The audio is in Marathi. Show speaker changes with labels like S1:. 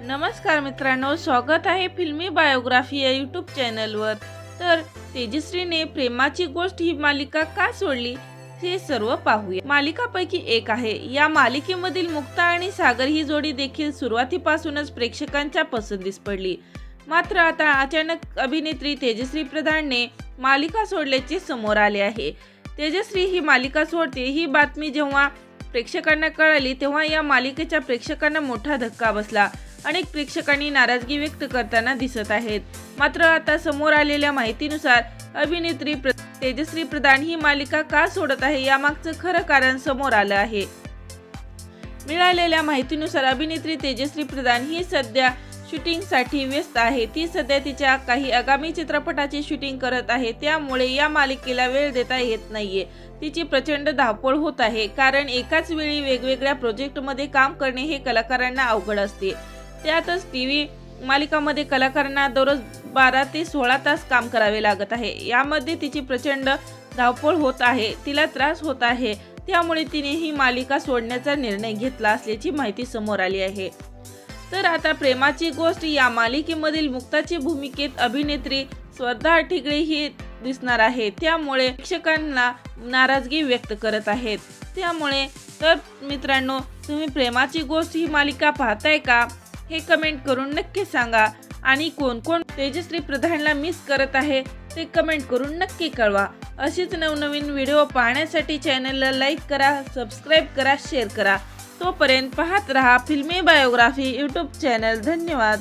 S1: नमस्कार मित्रांनो स्वागत आहे फिल्मी बायोग्राफी या यूट्यूब चॅनलवर. तर तेजश्रीने प्रेमाची गोष्ट ही मालिका का सोडली हे सर्व पाहूया. मालिकापैकी एक आहे. या मालिकेमधील मुक्ता आणि सागर ही जोडी देखील सुरुवातीपासूनच प्रेक्षकांच्या पसंतीस पडली. मात्र आता अचानक अभिनेत्री तेजश्री प्रधानने मालिका सोडल्याचे समोर आले आहे. तेजश्री ही मालिका सोडते ही बातमी जेव्हा प्रेक्षकांना कळाली तेव्हा या मालिकेच्या प्रेक्षकांना मोठा धक्का बसला. अनेक प्रेक्षकांनी नाराजगी व्यक्त करताना दिसत आहेत. मात्र आता समोर आलेल्या माहितीनुसार अभिनेत्री प्र- तेजश्री प्रधान ही मालिका का सोडत आहे यामागचं खरं कारण समोर आलं आहे. मिळालेल्या माहितीनुसार अभिनेत्री तेजश्री प्रधान ही सध्या शूटिंगसाठी व्यस्त आहे. ती सध्या तिच्या काही आगामी चित्रपटाची शूटिंग करत आहे. त्यामुळे या मालिकेला वेळ देता येत नाहीये. तिची प्रचंड धावपळ होत आहे. कारण एकाच वेळी वेगवेगळ्या प्रोजेक्टमध्ये काम करणे हे कलाकारांना अवघड असते. त्यातच टी व्ही मालिकामध्ये कलाकारांना दररोज बारा ते सोळा तास काम करावे लागत आहे. यामध्ये तिची प्रचंड धावपळ होत आहे तिला त्रास होत आहे. त्यामुळे तिने ही मालिका सोडण्याचा निर्णय घेतला असल्याची माहिती समोर आली आहे. तर आता प्रेमाची गोष्ट या मालिकेमधील मुक्ताची भूमिकेत अभिनेत्री स्वर्धा ठिगळे ही दिसणार आहे. त्यामुळे प्रेक्षकांना नाराजगी व्यक्त करत आहेत. त्यामुळे तर मित्रांनो तुम्ही प्रेमाची गोष्ट ही मालिका पाहताय का? हे कमेंट करून नक्की सांगा. आणि कोण कोण तेजश्री प्रधानला मिस करत आहे ते कमेंट करून नक्की कळवा. अशीच नवनवीन व्हिडिओ पाहण्यासाठी चॅनलला लाईक करा सबस्क्राईब करा शेअर करा. तोपर्यंत पाहत रहा फिल्मी बायोग्राफी यूट्यूब चॅनल धन्यवाद.